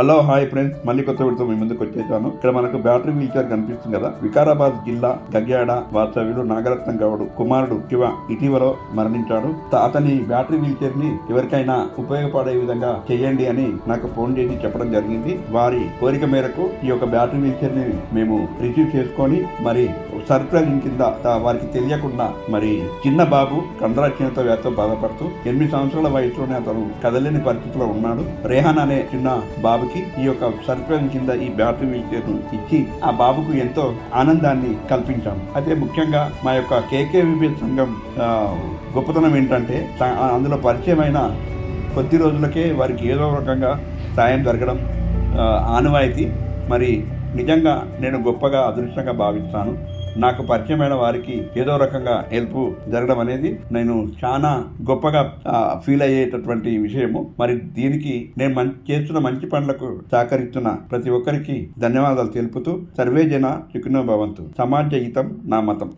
Hello hi friends. మళ్ళీ కొత్త విడత మీ ముందుకు వచ్చేసాను. ఇక్కడ మనకు బ్యాటరీ వీల్ చైర్ కనిపిస్తుంది కదా. వికారాబాద్ జిల్లా గగ్యాడ వాస్తవ్యుడు నాగరత్నం గౌడు కుమారుడు శివ ఇటీవల మరణించాడు. అతని బ్యాటరీ వీల్ చైర్ని ఎవరికైనా ఉపయోగపడే విధంగా చేయండి అని నాకు ఫోన్ చేసి చెప్పడం జరిగింది. వారి కోరిక మేరకు ఈ యొక్క బ్యాటరీ వీల్ చైర్ని మేము రిసీవ్ చేసుకొని మరి సర్ప్రైజ్ కింద వారికి తెలియకుండా మరి చిన్న బాబు కండరాక్షీణత వ్యాధితో బాధపడుతూ ఎనిమిది సంవత్సరాల వయసులోనే అతను కదలేని పరిస్థితిలో ఉన్నాడు. రేహాన్ అనే చిన్న బాబు బాబుకి ఈ యొక్క సర్ప్రైజ్ కింద ఈ బ్యాటరీ వీల్ చైర్ ఇచ్చి ఆ బాబుకు ఎంతో ఆనందాన్ని కల్పించాం. అయితే ముఖ్యంగా మా యొక్క కేకేవిపి సంఘం గొప్పతనం ఏంటంటే అందులో పరిచయమైన కొద్ది రోజులకే వారికి ఏదో రకంగా సాయం జరగడం ఆనవాయితీ. మరి నిజంగా నేను గొప్పగా అదృష్టంగా భావిస్తాను. నాకు పరిచయమైన వారికి ఏదో రకంగా హెల్ప్ జరగడం అనేది నేను చాలా గొప్పగా ఫీల్ అయ్యేటటువంటి విషయము. మరి దీనికి నేను మంచి చేస్తున్న మంచి పనులకు సహకరిస్తున్న ప్రతి ఒక్కరికి ధన్యవాదాలు తెలుపుతూ సర్వే జన సుఖినో భవంతు. సమాజ హితం నా మతం.